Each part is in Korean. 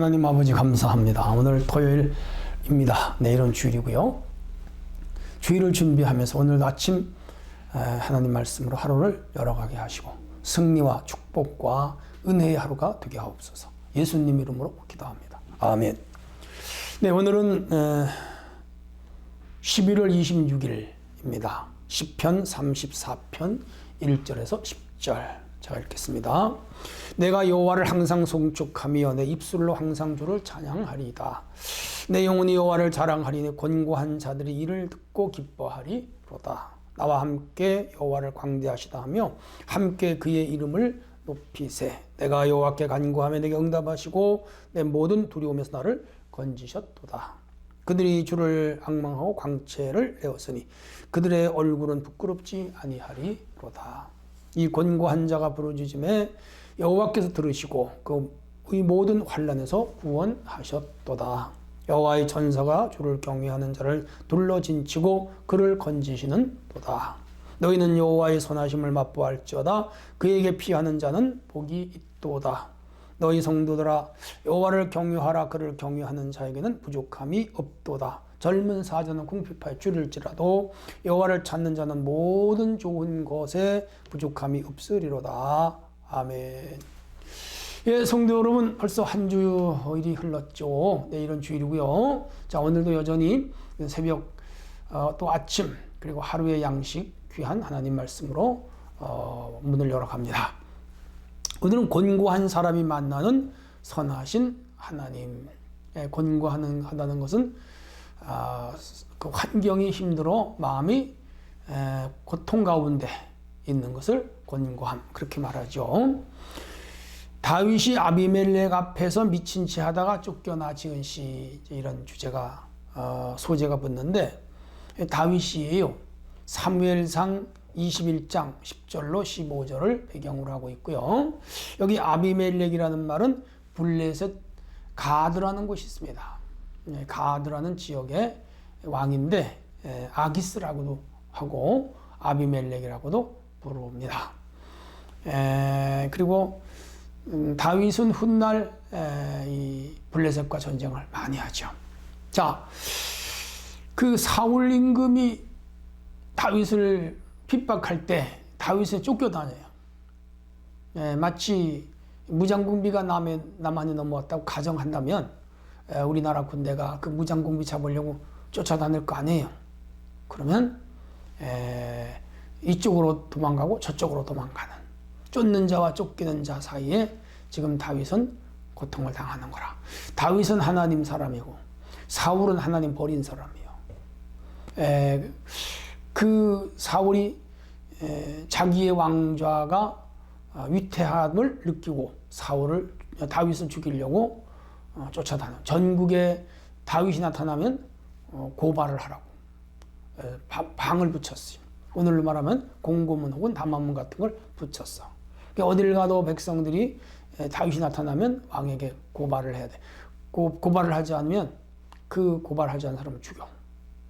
하나님 아버지 감사합니다. 오늘 토요일입니다. 내일은 주일이고요. 주일을 준비하면서 오늘 아침 하나님 말씀으로 하루를 열어가게 하시고 승리와 축복과 은혜의 하루가 되게 하옵소서. 예수님 이름으로 기도합니다. 아멘. 네, 오늘은 11월 26일입니다. 10편 34편 1절에서 10절 제가 읽겠습니다. 내가 여호와를 항상 송축하며 내 입술로 항상 주를 찬양하리이다. 내 영혼이 여호와를 자랑하리니 권고한 자들이 이를 듣고 기뻐하리로다. 나와 함께 여호와를 광대하시다 하며 함께 그의 이름을 높이세. 내가 여호와께 간구하며 내게 응답하시고 내 모든 두려움에서 나를 건지셨도다. 그들이 주를 악망하고 광채를 내었으니 그들의 얼굴은 부끄럽지 아니하리로다. 이 권고한 자가 부르짖음에 여호와께서 들으시고 그의 모든 환란에서 구원하셨도다. 여호와의 천사가 주를 경외하는 자를 둘러 진치고 그를 건지시는 도다. 너희는 여호와의 선하심을 맛보할지어다. 그에게 피하는 자는 복이 있도다. 너희 성도들아 여호와를 경외하라. 그를 경외하는 자에게는 부족함이 없도다. 젊은 사자는 궁핍하에 줄일지라도 여호와를 찾는 자는 모든 좋은 것에 부족함이 없으리로다. 아멘. 예, 성도 여러분, 벌써 한 주일이 흘렀죠. 내일은 주일이고요. 자, 오늘도 여전히 새벽 어, 또 아침 그리고 하루의 양식 귀한 하나님 말씀으로 어, 문을 열어갑니다. 오늘은 권고한 사람이 만나는 선하신 하나님. 예, 권고하는 하다는 것은 아, 그 환경이 힘들어 마음이 에, 고통 가운데 있는 것을 권고함 그렇게 말하죠. 다윗이 아비멜렉 앞에서 미친 채 하다가 쫓겨나 지은 시 이런 주제가 어, 소재가 붙는데 다윗이에요. 사무엘상 21장 10절로 15절을 배경으로 하고 있고요. 여기 아비멜렉이라는 말은 블레셋 가드라는 곳이 있습니다. 예, 가드라는 지역의 왕인데 예, 아기스라고도 하고 아비멜렉이라고도 부릅니다. 에, 그리고 음, 다윗은 훗날 블레셋과 전쟁을 많이 하죠. 자, 그 사울 임금이 다윗을 핍박할 때 다윗에 쫓겨다녀요. 에, 마치 무장공비가 남해, 남한이 넘어왔다고 가정한다면 우리나라 군대가 그 무장공비 잡으려고 쫓아다닐 거 아니에요. 그러면 에, 이쪽으로 도망가고 저쪽으로 도망가는 쫓는 자와 쫓기는 자 사이에 지금 다윗은 고통을 당하는 거라. 다윗은 하나님 사람이고 사울은 하나님 버린 사람이요. 에, 그 사울이 에, 자기의 왕좌가 어, 위태함을 느끼고 사울을 다윗을 죽이려고 어, 쫓아다녀. 전국에 다윗이 나타나면 어, 고발을 하라고 방을 붙였어요. 오늘로 말하면 공고문 혹은 담화문 같은 걸 붙였어. 그러니까 어딜 가도 백성들이 다윗이 나타나면 왕에게 고발을 해야 돼. 고, 고발을 하지 않으면 그 고발하지 않은 사람을 죽여.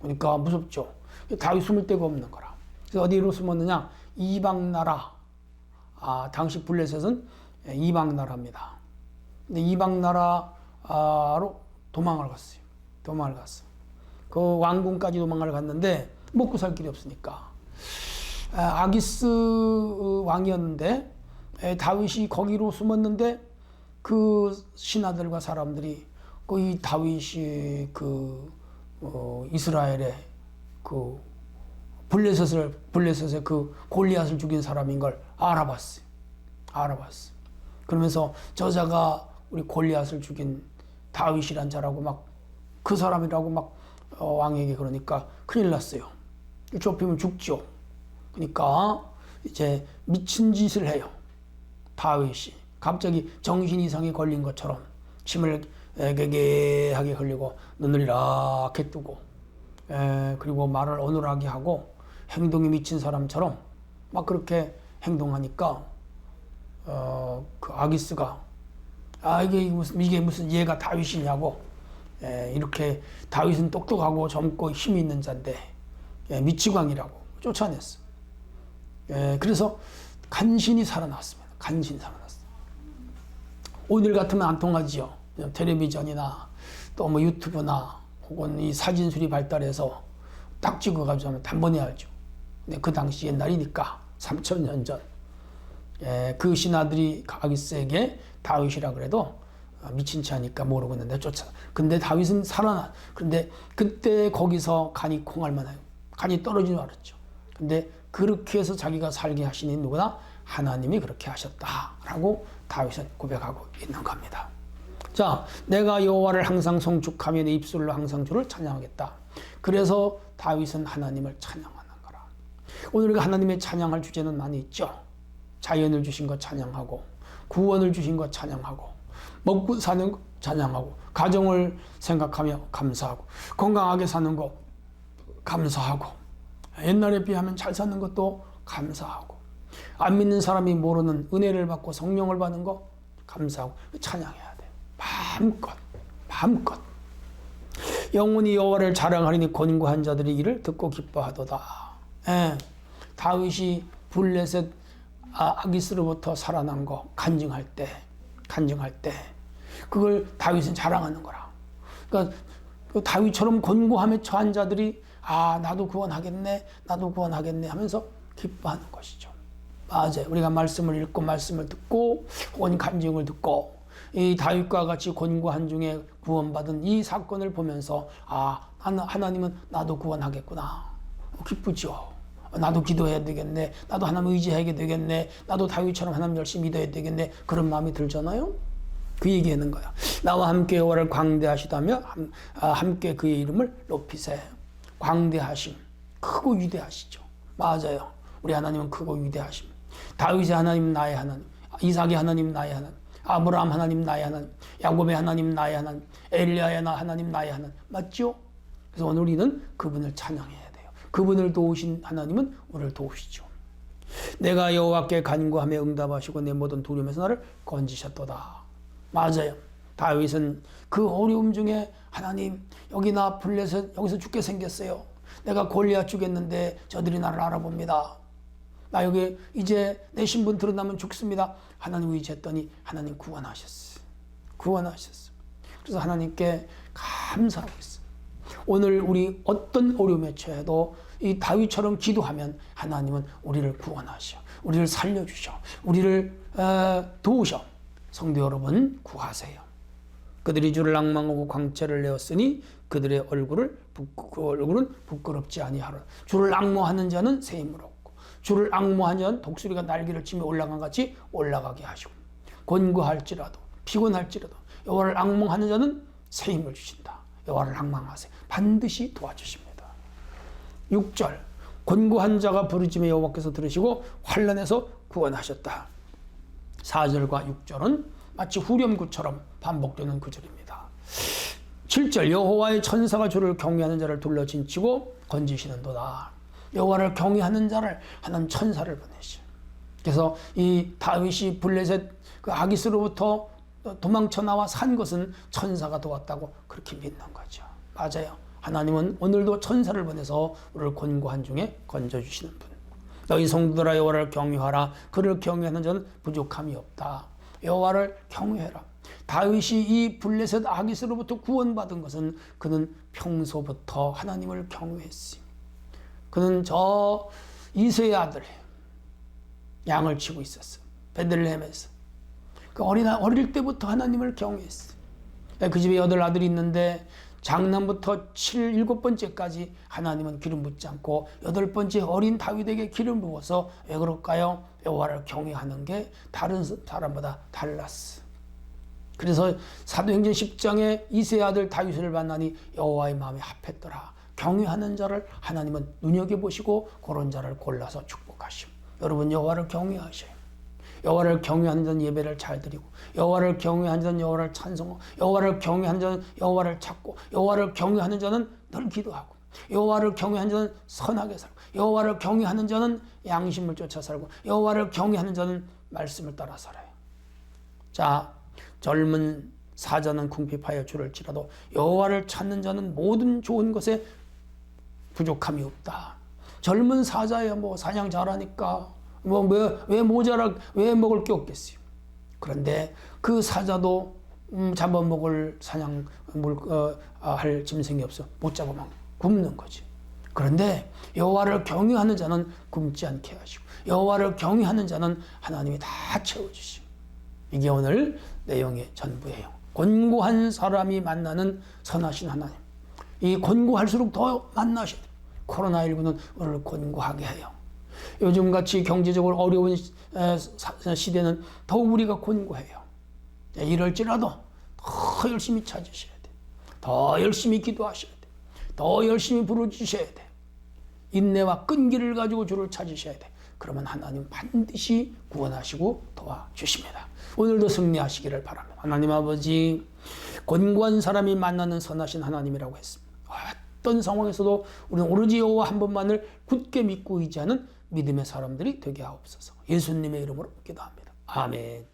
그러니까 무섭죠. 다윗 숨을 데가 없는 거라. 그래서 어디로 숨었느냐? 이방 나라. 아, 당시 블레셋은 이방 나라입니다. 근데 이방 나라 로 도망을 갔어요. 도망을 갔어. 그 왕궁까지 도망을 갔는데 먹고 살 길이 없으니까 아, 아기스 왕이었는데 다윗이 거기로 숨었는데 그 신하들과 사람들이 그 이 다윗이 그 어, 이스라엘의 그 블레셋을 블레셋의 그 골리앗을 죽인 사람인 걸 알아봤어요. 알아봤어. 그러면서 저자가 우리 골리앗을 죽인 다윗이란 자라고 막 그 사람이라고 막 어, 왕에게 그러니까 큰일 났어요. 좁히면 죽죠. 그러니까 이제 미친 짓을 해요. 다윗이 갑자기 정신 이상이 걸린 것처럼 침을 개개하게 흘리고 눈을 이렇게 뜨고 에, 그리고 말을 어눌하게 하고 행동이 미친 사람처럼 막 그렇게 행동하니까 어, 그 아기스가 아 이게 무슨 이게 무슨 얘가 다윗이냐고 에, 이렇게 다윗은 똑똑하고 젊고 힘이 있는 자인데 에, 미치광이라고 쫓아냈어. 예, 그래서 간신히 살아났습니다. 간신히 살아났어. 오늘 같으면 안 통하지요. 텔레비전이나 또 뭐 유튜브나 혹은 이 사진술이 발달해서 딱 찍어가지고 단번에 알죠. 근데 그 당시 옛날이니까 3천 년 전. 예, 그 신하들이 가기스에게 다윗이라 그래도 아, 미친 체 하니까 모르고 있는데 쫓아. 근데 다윗은 살아나. 근데 그때 거기서 간이 콩할 만해요. 간이 떨어진 줄 알았죠. 근데 그렇게 해서 자기가 살게 하시니 누구나 하나님이 그렇게 하셨다라고 다윗은 고백하고 있는 겁니다. 자, 내가 여호와를 항상 송축하며 내 입술로 항상 주를 찬양하겠다. 그래서 다윗은 하나님을 찬양하는 거라. 오늘 우리가 하나님의 찬양할 주제는 많이 있죠. 자연을 주신 것 찬양하고 구원을 주신 것 찬양하고 먹고 사는 것 찬양하고 가정을 생각하며 감사하고 건강하게 사는 것 감사하고 옛날에 비하면 잘 사는 것도 감사하고 안 믿는 사람이 모르는 은혜를 받고 성령을 받는 거 감사하고 찬양해야 돼요. 마음껏 마음껏 영원히 여호와를 자랑하리니 권고한 자들이 이를 듣고 기뻐하도다. 예, 다윗이 블레셋 아, 아기스로부터 살아난 거 간증할 때 간증할 때 그걸 다윗은 자랑하는 거라. 그러니까 그 다윗처럼 권고함에 처한 자들이 아 나도 구원하겠네, 나도 구원하겠네 하면서 기뻐하는 것이죠. 맞아요. 우리가 말씀을 읽고 말씀을 듣고 혹은 간증을 듣고 이 다윗과 같이 권고한 중에 구원받은 이 사건을 보면서 아 하나- 하나님은 나도 구원하겠구나 기쁘죠. 나도 기도해야 되겠네. 나도 하나님 의지해야 되겠네. 나도 다윗처럼 하나님 열심히 믿어야 되겠네. 그런 마음이 들잖아요. 그 얘기하는 거야. 나와 함께 여호와를 광대하시다며 함- 아, 함께 그의 이름을 높이세. 광대하심. 크고 위대하시죠. 맞아요. 우리 하나님은 크고 위대하심. 다윗의 하나님 나의 하나님. 이삭의 하나님 나의 하나님. 아브라함 하나님 나의 하나님. 야곱의 하나님 나의 하나님. 엘리야의 나- 하나님 나의 하나님. 맞죠? 그래서 오늘 우리는 그분을 찬양해야 돼요. 그분을 도우신 하나님은 우리를 도우시죠. 내가 여호와께 간구하며 응답하시고 내 모든 두려움에서 나를 건지셨도다. 맞아요. 다윗은 그 어려움 중에 하나님 여기 나 블레셋 여기서 죽게 생겼어요. 내가 골리앗 죽였는데 저들이 나를 알아봅니다. 나 여기 이제 내 신분 드러나면 죽습니다. 하나님 의지했더니 하나님 구원하셨어요. 구원하셨어요. 그래서 하나님께 감사하고 있어요. 오늘 우리 어떤 어려움에 처해도 이 다윗처럼 기도하면 하나님은 우리를 구원하셔. 우리를 살려주셔. 우리를 어, 도우셔. 성도 여러분 구하세요. 그들이 주를 낭망하고 광채를 내었으니 그들의 얼굴을 그 얼굴은 부끄럽지 아니하라. 주를 악모하는 자는 새 힘을 얻고 주를 악모하는 자는 독수리가 날개를 치며 올라간 같이 올라가게 하시고 권고할지라도 피곤할지라도 여호와를 악몽하는 자는 새 힘을 주신다. 여호와를 악망하세요. 반드시 도와주십니다. 6절 권고한 자가 부르짖며 여호와께서 들으시고 환란에서 구원하셨다. 4절과 6절은 마치 후렴구처럼 반복되는 구절입니다. 7절 여호와의 천사가 주를 경외하는 자를 둘러 진치고 건지시는도다. 여호와를 경외하는 자를 하나님 천사를 보내시. 그래서 이 다윗이 블레셋 그 아기스로부터 도망쳐 나와 산 것은 천사가 도왔다고 그렇게 믿는 거죠. 맞아요. 하나님은 오늘도 천사를 보내서 우리를 권고한 중에 건져 주시는 분. 너희 성도들아 여호와를 경외하라. 그를 경외하는 자는 부족함이 없다. 여호와를 경외해라. 다윗이 이 블레셋 아기스로부터 구원받은 것은 그는 평소부터 하나님을 경외했어요. 그는 저 이세의 아들 양을 치고 있었어. 베들레헴에서. 그 어린 어릴 때부터 하나님을 경외했어. 그 집에 여덟 아들이 있는데 장남부터 7, 일곱 번째까지 하나님은 기름 붓지 않고 여덟 번째 어린 다윗에게 기름 부어서 왜 그럴까요? 여호와를 경외하는 게 다른 사람보다 달랐어. 그래서 사도행전 10장에 이세 아들 다윗을 만나니 여호와의 마음에 합했더라. 경외하는 자를 하나님은 눈여겨 보시고 그런 자를 골라서 축복하시오. 여러분 여호와를 경외하셔요. 여호와를 경외하는 자는 예배를 잘 드리고 여호와를 경외하는 자는 여호와를 찬송하고 여호와를 경외하는 자는 여호와를 찾고 여호와를 경외하는 자는 늘 기도하고 여호와를 경외하는 자는 선하게 살고 여호와를 경외하는 자는 양심을 쫓아 살고 여호와를 경외하는 자는 말씀을 따라 살아요. 자, 젊은 사자는 궁핍하여 줄을지라도 여호와를 찾는 자는 모든 좋은 것에 부족함이 없다. 젊은 사자야 뭐 사냥 잘하니까 뭐왜 모자라 왜 먹을 게 없겠어요. 그런데 그 사자도 음, 잡아먹을 사냥 물, 어, 아, 할 짐승이 없어 못 잡아먹 굶는 거지. 그런데 여호와를 경외하는 자는 굶지 않게 하시고 여호와를 경외하는 자는 하나님이 다 채워주시고 이게 오늘 내용의 전부예요. 곤고한 사람이 만나는 선하신 하나님. 이 곤고할수록 더 만나셔야 돼요. 코로나19는 우리를 곤고하게 해요. 요즘같이 경제적으로 어려운 시대는 더욱 우리가 곤고해요. 네, 이럴지라도 더 열심히 찾으셔야 돼요. 더 열심히 기도하셔야 돼요. 더 열심히 부르짖으셔야 돼요. 인내와 끈기를 가지고 주를 찾으셔야 돼. 그러면 하나님 반드시 구원하시고 도와주십니다. 오늘도 승리하시기를 바랍니다. 하나님 아버지, 권고한 사람이 만나는 선하신 하나님이라고 했습니다. 어떤 상황에서도 우리는 오로지 여호와 한 번만을 굳게 믿고 의지하는 믿음의 사람들이 되게 하옵소서. 예수님의 이름으로 기도합니다. 아멘.